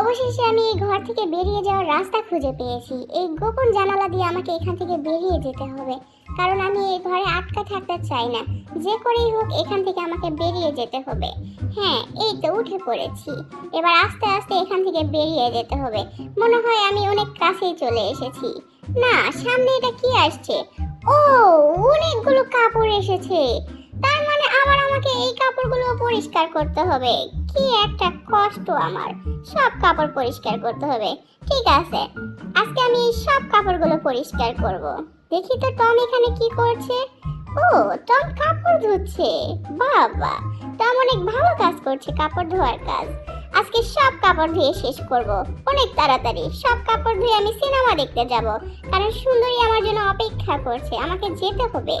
অবশেষে আমি এই ঘর থেকে বেরিয়ে যাওয়ার রাস্তা খুঁজে পেয়েছি। এই গোপন জানালা দিয়ে আমাকে এখান থেকে বেরিয়ে যেতে হবে। কারণ আমি এই ঘরে আটকা থাকতে চাই না। যে করেই হোক এখান থেকে আমাকে বেরিয়ে যেতে হবে। হ্যাঁ এই তো উঠে পড়েছি। এবার আস্তে আস্তে এখান থেকে বেরিয়ে যেতে হবে। মনে হয় আমি অনেক কাছেই চলে এসেছি। না, সামনে এটা কি আসছে? ও, অনেকগুলো কাপড় এসেছে। মানে আবার আমাকে এই কাপড়গুলো পরিষ্কার করতে হবে। কি একটা কষ্ট আমার। সব কাপড় পরিষ্কার করতে হবে। ঠিক আছে, আজকে আমি এই সব কাপড়গুলো পরিষ্কার করব। দেখি তো টম এখানে কি করছে। ও, টম কাপড় ধুচ্ছে। বাবা টম অনেক ভালো কাজ করছে কাপড় ধোয়ার কাজ। আজকে সব কাপড় ধুয়ে শেষ করব। অনেক তাড়াতাড়ি। সব কাপড় ধুয়ে আমি সিনেমা দেখতে যাব। কারণ সুন্দরী আমার জন্য অপেক্ষা করছে। আমাকে যেতে হবে।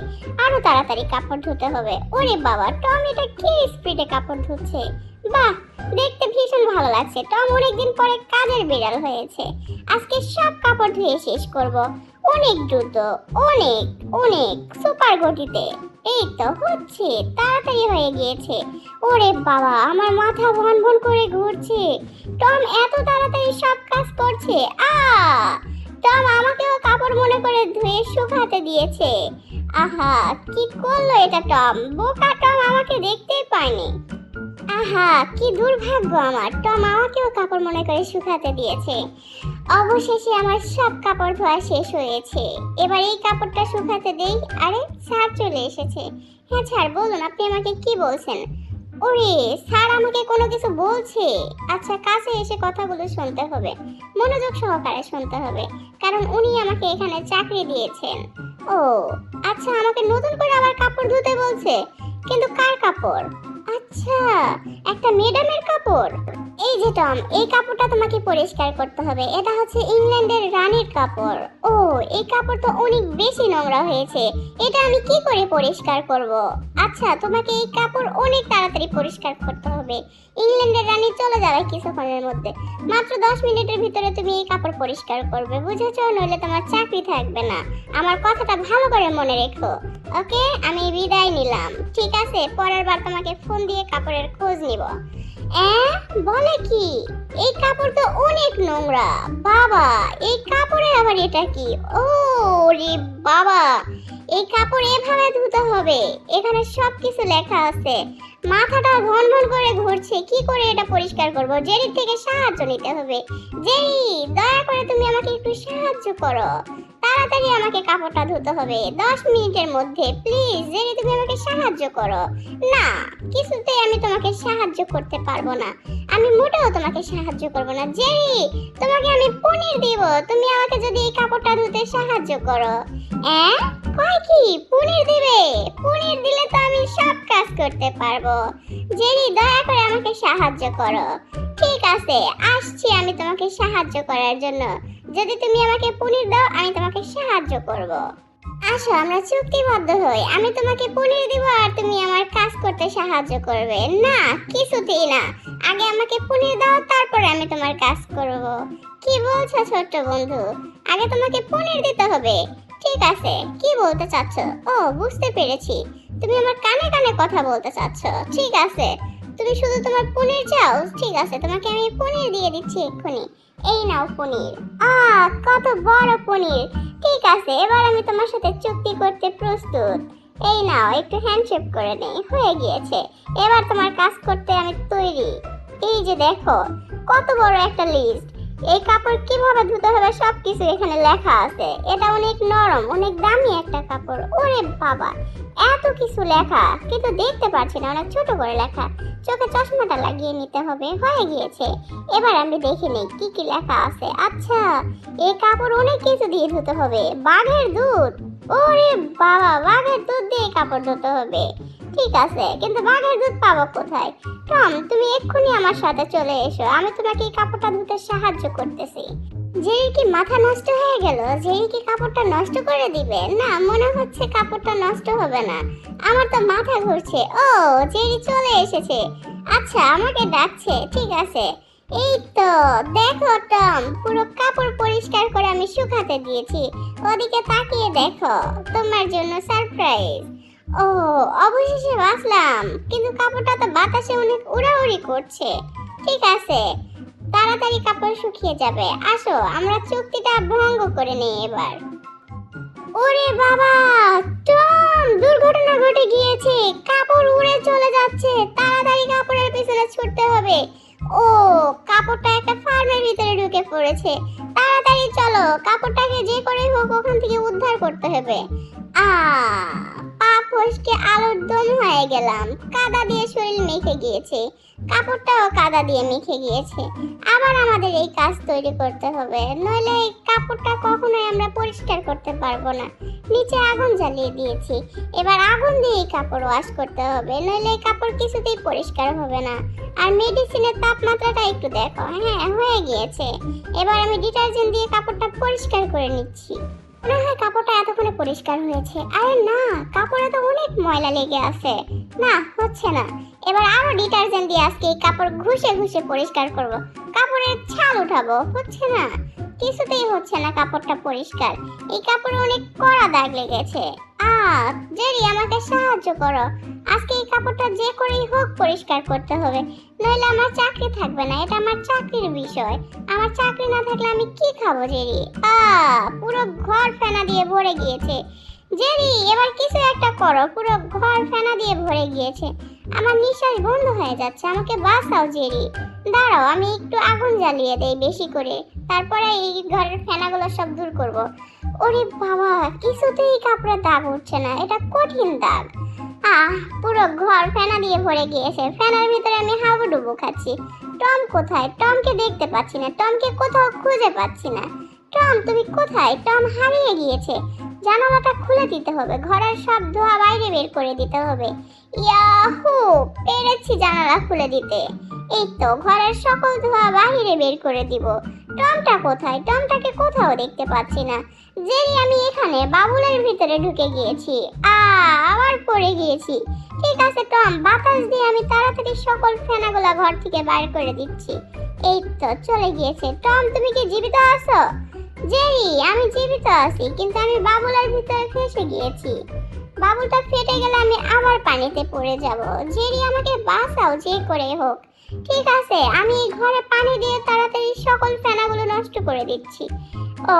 আরও তাড়াতাড়ি কাপড় ধুতে হবে। ওরে বাবা, টম এটা কি স্পিডে কাপড় ধুচ্ছে? বাহ, দেখতে ভীষণ ভালো লাগছে। টম অনেকদিন পরে কাজের বিড়াল হয়েছে। আজকে সব কাপড় ধুয়ে শেষ করব। অনেক দ্রুত। অনেক অনেক সুপার গতিতে। এই তো হচ্ছে, তাড়াতাড়ি হয়ে গিয়েছে। ওরে বাবা, আমার মাথা ভন ভন করে ঘুরছে। টম এত তাড়াতাড়ি সব কাজ করছে, আ! টম আমাকেও কাপড় মনে করে ধুয়ে শুকাতে দিয়েছে। আহা, কি করল এটা টম? বোকা টম আমাকে দেখতেই পায়নি। আহা, কি দুর্ভাগ্য আমার, টম আমাকেও কাপড় মনে করে শুকাতে দিয়েছে। অবশেষে আমার সব কাপড় ধোয়া শেষ হয়েছে। এবার এই কাপড়টা শুকাতে দেই, আরে স্যার চলে এসেছে। হ্যাঁ স্যার, বলুন, আপনি আমাকে কি বলছেন? ওরে, স্যার আমাকে কোনো কিছু বলছে? আচ্ছা কাছে এসে কথাগুলো শুনতে হবে। মনোযোগ সহকারে শুনতে হবে, কারণ উনি আমাকে এখানে চাকরি দিয়েছেন। ও আচ্ছা আমাকে নতুন করে আবার কাপড় ধুতে বলছে? কিন্তু কার কাপড়? আচ্ছা একটা ম্যাডামের কাপড়। এই যে টম, এই কাপড়টা তোমাকে পরিষ্কার করতে হবে। এটা হচ্ছে ইংল্যান্ডের রানীর কাপড়। ও, এই কাপড় তো অনেক বেশি নোংরা হয়েছে। এটা আমি কি করে পরিষ্কার করব? আচ্ছা তোমাকে এই কাপড় অনেক তাড়াতাড়ি পরিষ্কার করতে হবে। ইংল্যান্ডের রানী চলে যাবে কিছুক্ষণের মধ্যে। মাত্র দশ মিনিটের ভিতরে তুমি এই কাপড় পরিষ্কার করবে, বুঝেছ? নইলে তোমার চাকরি থাকবে না। আমার কথাটা ভালো করে মনে রেখো। ওকে, আমি বিদায় নিলাম। ঠিক আছে, পরের বার তোমাকে ফোন দিয়ে কাপড়ের খোঁজ নিব। বলে কি? এই কাপড় তো অনেক নোংরা। বাবা, এই কাপড়ে আবার এটা কি? ও রে বাবা, এই কাপড় এভাবে ধুতে হবে। এখানে সব কিছু লেখা আছে। মাথাটা ঘন ঘন করে ঘুরছে। কি করে এটা পরিষ্কার করব? জেরির থেকে সাহায্য নিতে হবে। জেরি, দয়া করে তুমি আমাকে একটু সাহায্য করো। তাড়াতাড়ি আমাকে কাপড়টা ধুতে হবে। দশ মিনিটের মধ্যে প্লিজ জেরি তুমি আমাকে সাহায্য করো। না, কিছুতেই আমি তোমাকে সাহায্য করতে পারব না। আমি মোটেও তোমাকে সাহায্য করব না। জেরি, তোমাকে আমি পনির দিব। তুমি আমাকে যদি এই কাপড়টা ধুতে সাহায্য করো। হ্যাঁ কয় কি? পনির দিবে? পনির দিলে তো আমি সব কাজ করতে পারব। জেরি, দয়া করে আমাকে সাহায্য করো। ঠিক আছে, আসছি আমি তোমাকে সাহায্য করার জন্য। যদি তুমি আমাকে পনির দাও, আমি তোমাকে সাহায্য করব। আসো, আমরা চুক্তিবদ্ধ হই। আমি তোমাকে পনির দিব আর তুমি আমার কাজ করতে সাহায্য করবে। না, কিছুতেই না। আগে আমাকে পনির দাও, তারপরে আমি তোমার কাজ করব। কি বলছো ছোট্ট বন্ধু? আগে তোমাকে পনির দিতে হবে। ঠিক আছে, কি বলতে চাচ্ছ? ও, বুঝতে পেরেছি। তুমি আমার কানে কানে কথা বলতে চাচ্ছ। ঠিক আছে তুমি শুধু তোমার পনির চাও? ঠিক আছে, তোমাকে আমি পনির দিয়ে দিচ্ছি এক্ষুনি। এই নাও পনির। আ কত বড় পনির। ঠিক আছে, এবার আমি তোমার সাথে চুক্তি করতে প্রস্তুত। এই নাও, একটু হ্যান্ডশেক করে নেই, হয়ে গিয়েছে। এবার তোমার কাজ করতে আমি তৈরি। এই যে দেখো, কত বড় একটা লিস্ট এই কাপড় কীভাবে ধুতে হবে সব কিছু এখানে লেখা আছে। এটা অনেক নরম, অনেক দামি একটা কাপড়। ওরে বাবা, এত কিছু লেখা। কিন্তু দেখতে পাচ্ছি না, অনেক ছোট করে লেখা। চোখে চশমাটা লাগিয়ে নিতে হবে, হয়ে গিয়েছে। এবার আমি দেখে নিই কি কি লেখা আছে। আচ্ছা এই কাপড় অনেক কিছু দিয়ে ধুতে হবে। বাঘের দুধ। ওরে বাবা, বাঘের দুধ দিয়ে কাপড় ধুতে হবে। ঠিক আছে, কিন্তু বাঘের দুধ পাবো কোথায়? টম, তুমি এক্ষুনি আমার সাথে চলে এসো। আমি তোমাকে এই কাপড়টা ধুতে সাহায্য করতেছি। যেই কি মাথা নষ্ট হয়ে গেল, যেই কি কাপড়টা নষ্ট করে দিবে? না, মনে হচ্ছে কাপড়টা নষ্ট হবে না। আমার তো মাথা ঘুরছে। ও জেরি চলে এসেছে। আচ্ছা আমাকে ডাকছে। ঠিক আছে। এই তো, দেখো টম, পুরো কাপড় পরিষ্কার করে আমি শুকাতে দিয়েছি। ওদিকে তাকিয়ে দেখো, তোমার জন্য সারপ্রাইজ। ও, অবশেষে বাঁচলাম। কিন্তু কাপড়টা তো বাতাসে অনেক উড়াউড়ি করছে। ঠিক আছে, তাড়াতাড়ি কাপড় শুকিয়ে যাবে। আসো, আমরা চুক্তিটা ভঙ্গ করে নেই এবার। ওরে বাবা, টম, দুর্ঘটনা ঘটে গিয়েছে। কাপড় উড়ে চলে যাচ্ছে। তাড়াতাড়ি কাপড়ের পিছনে ছুটতে হবে। ও, কাপড়টা একটা ফার্মের ভিতরে ঢুকে পড়েছে। তাড়াতাড়ি চলো, কাপড়টাকে যে করে হোক ওখান থেকে উদ্ধার করতে হবে। আ ফসকে আলোর দম হয়ে গেলাম। কাদা দিয়ে শরীর মেখে গিয়েছে। কাপড়টাও কাদা দিয়ে মেখে গিয়েছে। আবার আমাদের এই কাজ তৈরি করতে হবে। নইলে এই কাপড়টা কখনোই আমরা পরিষ্কার করতে পারব না। নিচে আগুন জ্বালিয়ে দিয়েছি। এবার আগুন দিয়ে এই কাপড় ওয়াশ করতে হবে। নইলে এই কাপড় কিছুতেই পরিষ্কার হবে না। আর মেডিসিনের তাপমাত্রাটা একটু দেখো। হ্যাঁ হয়ে গিয়েছে। এবার আমি ডিটারজেন্ট দিয়ে কাপড়টা পরিষ্কার করে নিচ্ছি। মনে হয়, কাপড়টা এতক্ষণে পরিষ্কার হয়েছে। আরে না, কাপড়ে তো অনেক ময়লা লেগে আছে। না, হচ্ছে না। এবার আরও ডিটারজেন্ট দিয়ে আজকে এই কাপড় ঘষে ঘষে পরিষ্কার করব। কাপড়ের ছাল উঠাবো, হচ্ছে না? কিছুতেই হচ্ছে না কাপড়টা পরিষ্কার। এই কাপড়ে অনেক কড়া দাগ লেগেছে। আ জেরি, আমাকে সাহায্য করো। আজকে এই কাপড়টা যে করেই হোক পরিষ্কার করতে হবে। নইলে আমার চাকরি থাকবে না, এটা আমার চাকরির বিষয়। আমার চাকরি না থাকলে আমি কি খাব, জেরি? আ, পুরো ঘর ফেনা দিয়ে ভরে গিয়েছে। জেরি, এবার কিছু একটা করো, পুরো ঘর ফেনা দিয়ে ভরে গিয়েছে। আমার নিঃশ্বাস বন্ধ হয়ে যাচ্ছে, আমাকে বাঁচাও, জেরি। দাঁড়াও, আমি একটু আগুন জ্বালিয়ে দেই বেশি করে। তারপরে এই ঘরের ফেনাগুলো সব দূর করব। ওরে বাবা, কিছুতেই কাপড়ের দাগ উঠছে না, এটা কঠিন দাগ। আহ, পুরো ঘর ফেনা দিয়ে ভরে গিয়েছে। ফেনার ভিতরে আমি হাবুডুবু খাচ্ছি। টম কোথায়? টমকে দেখতে পাচ্ছি না। টমকে কোথাও খুঁজে পাচ্ছি না। টম, তুমি কোথায়? টম হারিয়ে গিয়েছে। জানালাটা খুলে দিতে হবে। ঘরের সব ধোয়া বাইরে বের করে দিতে হবে। ইয়াহু, পেরেছি জানালা খুলে দিতে। এই তো ঘরের সকল ধোয়া বাহিরে বের করে দিব। টমটা কোথায়? টমটাকে কোথাও দেখতে পাচ্ছি না। জেরি, আমি এখানে বাবুলের ভিতরে ঢুকে গিয়েছি। আ, আবার পড়ে গিয়েছি। ঠিক আছে, টম, বাতাস দিয়ে আমি তাড়াতাড়ি সকল ফেনাগুলা ঘর থেকে বাইর করে দিচ্ছি। এই তো চলে গিয়েছে। টম, তুমি কি জীবিত আছো? জেরি, আমি জীবিত আছি, কিন্তু আমি বাবুলের ভিতরে ফেসে গিয়েছি। বাবুলটা ফেটে গেলে আমি আবার পানিতে পড়ে যাব। জেরি, আমাকে বাঁচাও যে করে হোক। ঠিক আছে, আমি ঘরে পানি দিয়ে তাড়াতাড়ি সকল ফেনাগুলো নষ্ট করে দিচ্ছি। ও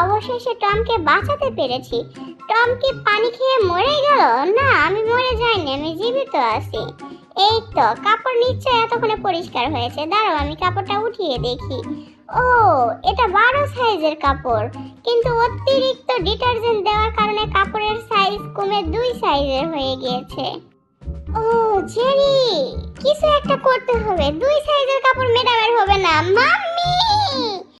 অবশেষে টমকে বাঁচাতে পেরেছি। টম কি পানি খেয়ে মরে গেল? না, আমি মরে যাইনি, আমি জীবিত আছি। এই তো, কাপড় নিশ্চয় এতক্ষণে পরিষ্কার হয়েছে। দাঁড়াও, আমি কাপড়টা উঠিয়ে দেখি। ও এটা বারো সাইজের কাপড়, কিন্তু অতিরিক্ত ডিটারজেন্ট দেওয়ার কারণে কাপড়ের সাইজ কমে দুই সাইজের হয়ে গিয়েছে। ও জেরি কিছু একটা করতে হবে। দুই সাইজের কাপড় মেটাবার হবে না। মাম্মি!